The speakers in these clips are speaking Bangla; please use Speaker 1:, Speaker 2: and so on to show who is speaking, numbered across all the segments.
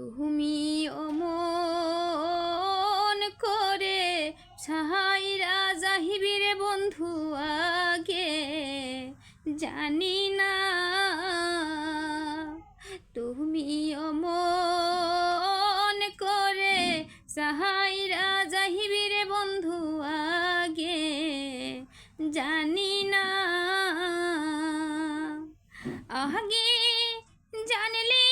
Speaker 1: তুমি অমন করে সাহাইরা যাহিবিরে বন্ধু আগে জানি না। তুমি অমন করে সাহাইরা যাহিবিরে বন্ধু আগে জানি না। আগে জানলে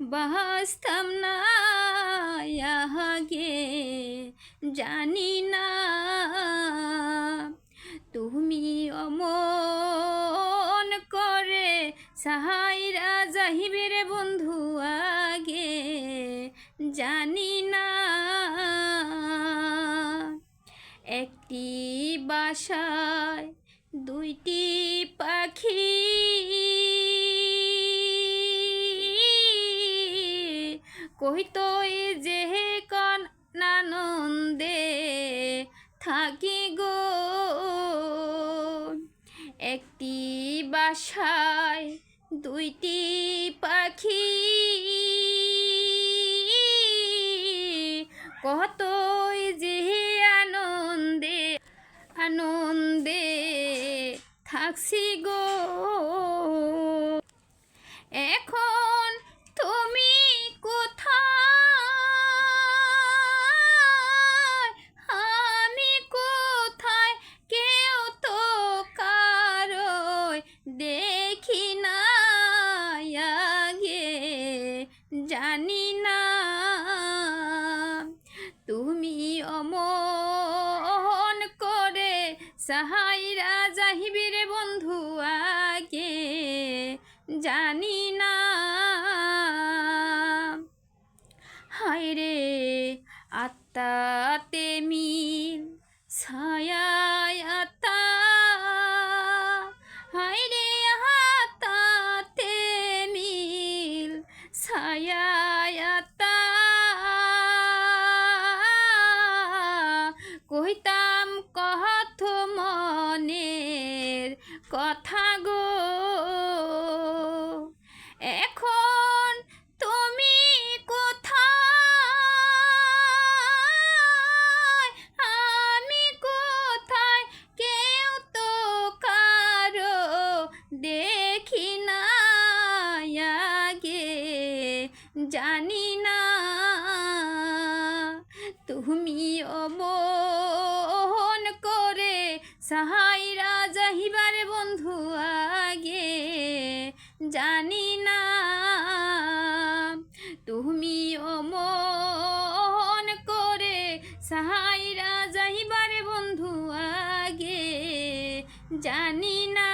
Speaker 1: বাস্তম না জানি না। তুমি অমন করে সাহাইরা যাহিবের বন্ধু আগে, জানি না। একটি বাসায় দুইটি পাখি কহিতই যে কন আনন্দে থাকি গো। একটি বাসায় দুইটি পাখি। কতই যে আনন্দে আনন্দে থাকছি গো। এখন জানি না। তুমি অমন করে সাহাইরা যাহিবিরে বন্ধু আগে জানি না। হায় রে, আত্মাতে মিল ছায়ায় আত্মা হায় কহিতাম কহত মনের কথা গো। এখন তুমি কোথায়? আমি কোথায়? কেউ তো কারও দেখি না আগে, জানি না। তুমি অমন করে সাহাইরা যাহিবার বন্ধু আগে জানি না। তুমি অমন করে সাহাইরা যাহিবার বন্ধু আগে জানি না।